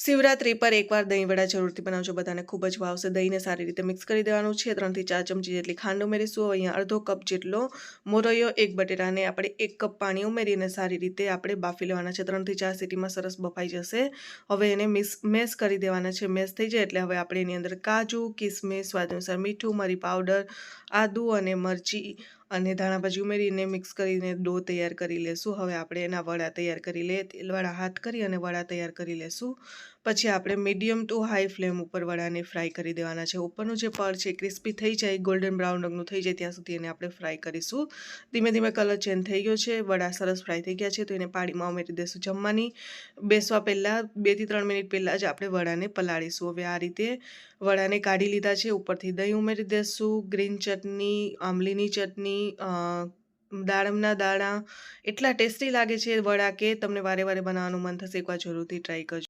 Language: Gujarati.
શિવરાત્રી પર એકવાર દહીં વડા જરૂરથી બનાવજો. બધાને ખૂબ જ ભાવશે દહીંને સારી રીતે મિક્સ કરી દેવાનું છે. ત્રણથી ચાર ચમચી જેટલી ખાંડ ઉમેરીશું. અહીંયા અડધો કપ જેટલો મોરૈયો, એક બટેટાને આપણે એક કપ પાણી ઉમેરીને સારી રીતે આપણે બાફી લેવાના છે. ત્રણથી ચાર સીટીમાં સરસ બફાઈ જશે. હવે એને મિક્સ મેશ કરી દેવાના છે. મેશ થઈ જાય એટલે હવે આપણે એની અંદર કાજુ, કિસમિસ, સ્વાદ અનુસાર મીઠું, મરી પાવડર, આદુ અને મરચી અને ધાણા પછી ઉમેરીને મિક્સ કરીને ડો તૈયાર કરી લેશું. હવે આપણે એના વડા તૈયાર કરી લઈએ તેલવાળા હાથ કરી અને વડા તૈયાર કરી લેશું. પછી આપણે મીડિયમ ટુ હાઈ ફ્લેમ ઉપર વડાને ફ્રાય કરી દેવાના છે. ઉપરનું જે પર છે ક્રિસ્પી થઈ જાય ગોલ્ડન બ્રાઉન રંગનું થઈ જાય ત્યાં સુધી એને આપણે ફ્રાય કરીશું. ધીમે ધીમે કલર ચેન્જ થઈ ગયો છે, વડા સરસ ફ્રાય થઈ ગયા છે, તો એને પાણીમાં ઉમેરી દઈશું જમવાની બેસવા પહેલાં બેથી ત્રણ મિનિટ પહેલાં જ આપણે વડાને પલાળીશું. હવે આ રીતે વડાને કાઢી લીધા છે. ઉપરથી દહીં ઉમેરી દઈશું ગ્રીન ચટણી, આંબલીની ચટણી દાડમના દાણા એટલા ટેસ્ટી લાગે છે વડા કે તમને વારે વારે બનાવવાનું મન થશે એકવાર જરૂરથી ટ્રાય કરજો.